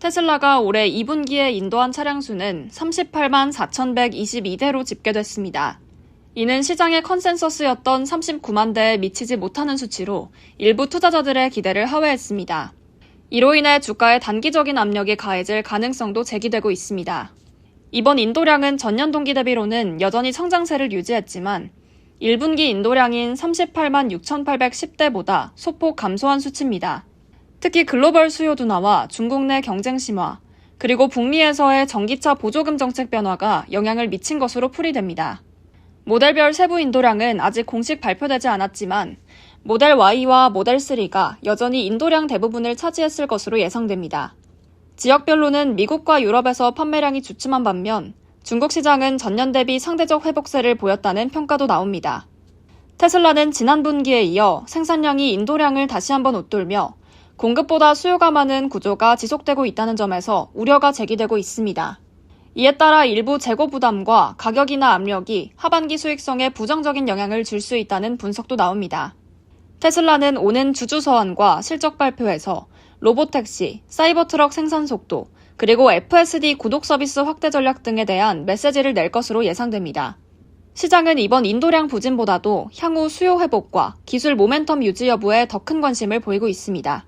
테슬라가 올해 2분기에 인도한 차량 수는 38만 4,122대로 집계됐습니다. 이는 시장의 컨센서스였던 39만 대에 미치지 못하는 수치로 일부 투자자들의 기대를 하회했습니다. 이로 인해 주가에 단기적인 압력이 가해질 가능성도 제기되고 있습니다. 이번 인도량은 전년 동기 대비로는 여전히 성장세를 유지했지만 1분기 인도량인 38만 6,810대보다 소폭 감소한 수치입니다. 특히 글로벌 수요 둔화와 중국 내 경쟁 심화, 그리고 북미에서의 전기차 보조금 정책 변화가 영향을 미친 것으로 풀이됩니다. 모델별 세부 인도량은 아직 공식 발표되지 않았지만 모델 Y와 모델 3가 여전히 인도량 대부분을 차지했을 것으로 예상됩니다. 지역별로는 미국과 유럽에서 판매량이 주춤한 반면 중국 시장은 전년 대비 상대적 회복세를 보였다는 평가도 나옵니다. 테슬라는 지난 분기에 이어 생산량이 인도량을 다시 한번 웃돌며 공급보다 수요가 많은 구조가 지속되고 있다는 점에서 우려가 제기되고 있습니다. 이에 따라 일부 재고 부담과 가격이나 압력이 하반기 수익성에 부정적인 영향을 줄 수 있다는 분석도 나옵니다. 테슬라는 오는 주주 서한과 실적 발표에서 로보택시, 사이버 트럭 생산 속도, 그리고 FSD 구독 서비스 확대 전략 등에 대한 메시지를 낼 것으로 예상됩니다. 시장은 이번 인도량 부진보다도 향후 수요 회복과 기술 모멘텀 유지 여부에 더 큰 관심을 보이고 있습니다.